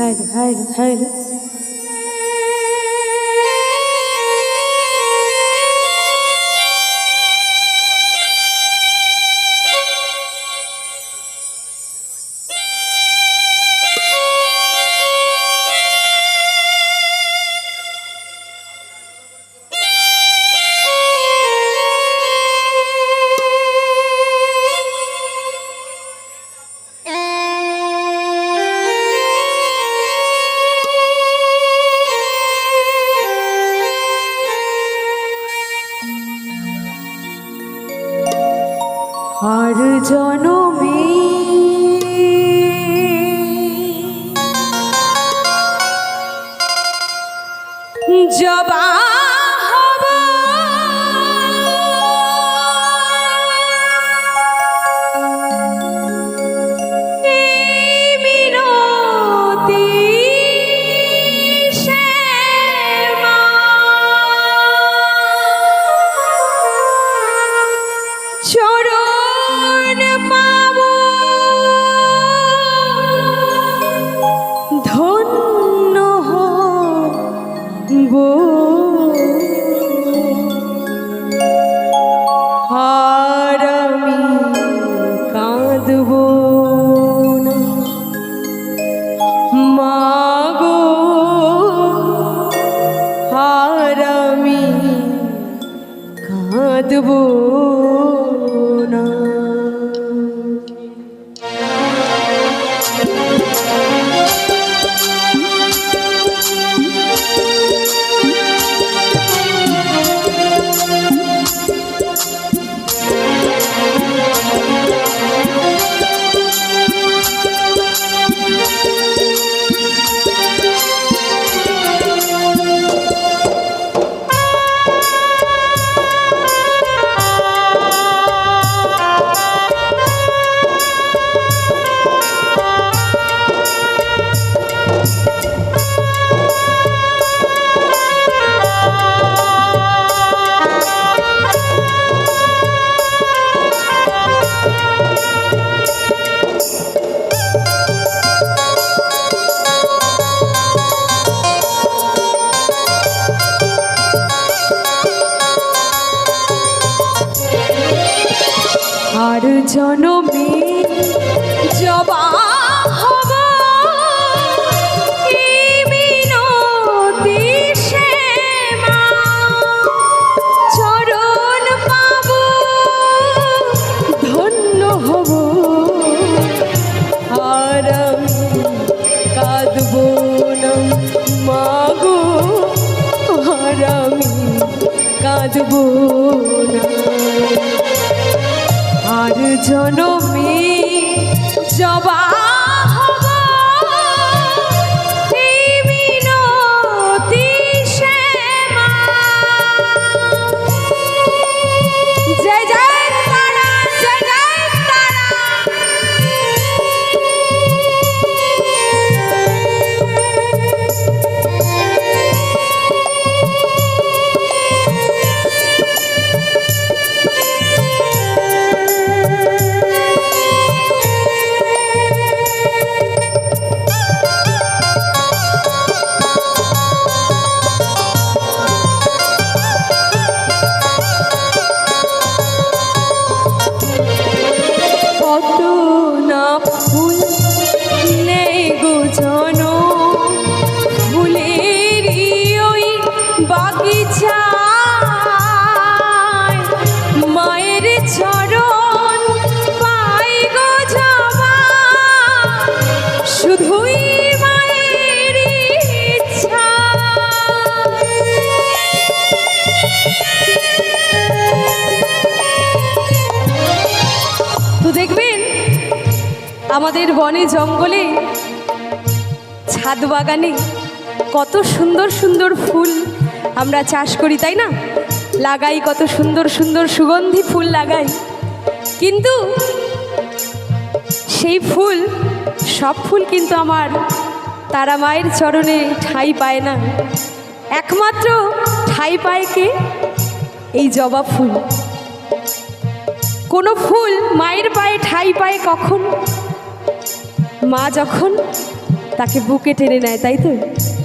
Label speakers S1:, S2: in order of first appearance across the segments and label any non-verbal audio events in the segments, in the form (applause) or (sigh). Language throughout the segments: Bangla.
S1: 嗨的嗨的嗨的。আর জনমে। জবা কাঁদব আর আমি কাঁদব না। আর জনমে জবা আমাদের বনে জঙ্গলে ছাদ বাগানে কত সুন্দর সুন্দর ফুল আমরা চাষ করি, তাই না? লাগাই, কত সুন্দর সুন্দর সুগন্ধি ফুল লাগাই। কিন্তু সেই ফুল, সব ফুল কিন্তু আমার তারা মায়ের চরণে ঠাঁই পায় না। একমাত্র ঠাঁই পায় কে? এই জবা ফুল। কোনো ফুল মায়ের পায়ে ঠাই পায় কখন? মা যখন তাকে বুকে টেনে নেয়, তাই তো?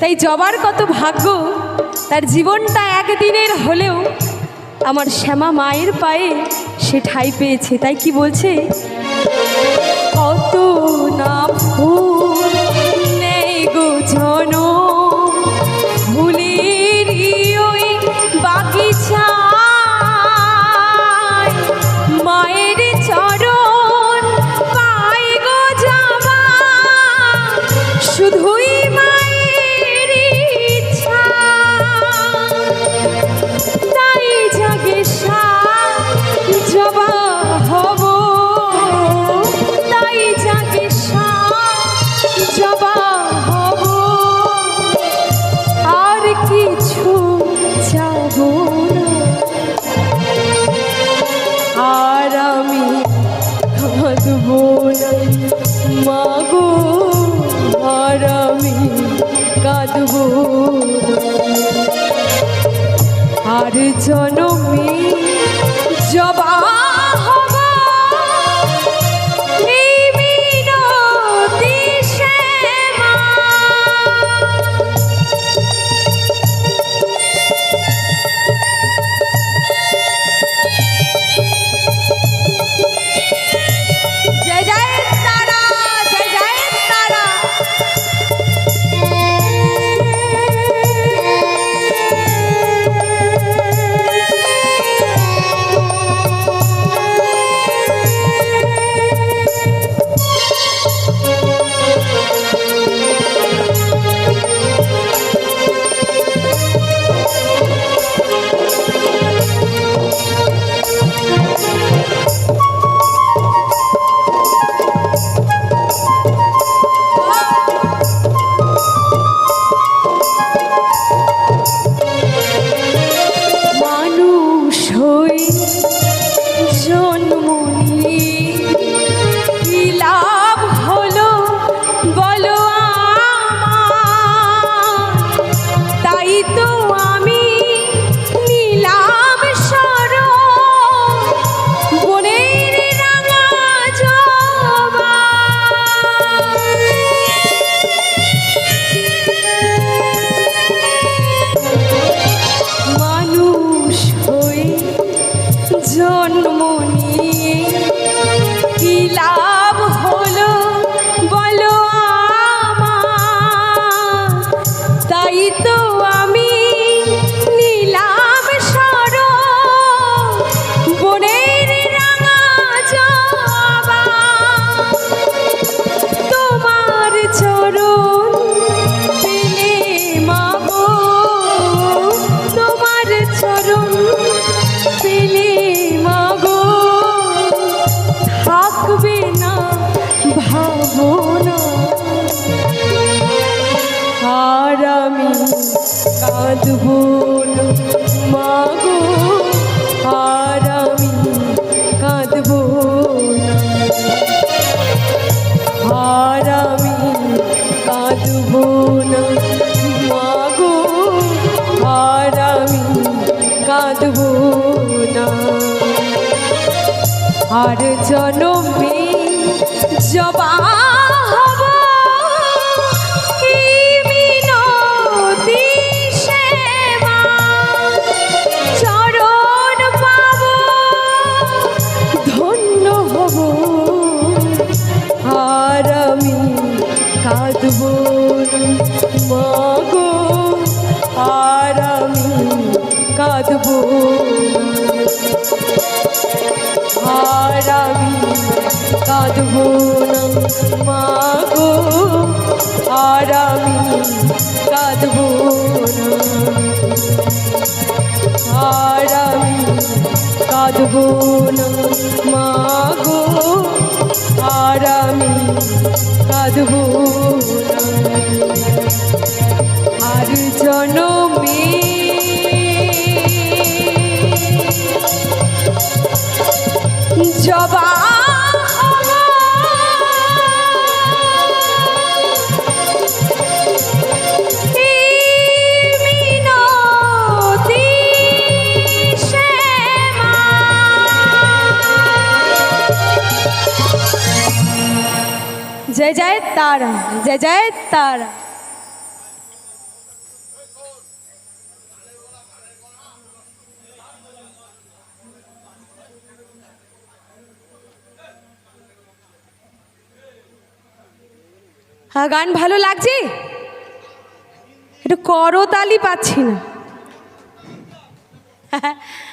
S1: তাই জবার কত ভাগ্য, তার জীবনটা একদিনের হলেও আমার শ্যামা মায়ের পায়ে সে ঠাই পেয়েছে। তাই কি বলছে? মাগো কাঁদব আর জনমে তো কাঁদবো মাগো আর আমি কাঁদবো মাগো না আর জনমে জবা কাঁদব আর আমি কাঁদব না মাগো আর আমি কাঁদব না। আর আমি কাঁদব না মাগো আর আমি কাঁদব না। আর জনমে তারা জয় জয় তারা। হ্যাঁ গান ভালো লাগছে? একটু করতালি পাচ্ছি না। (laughs)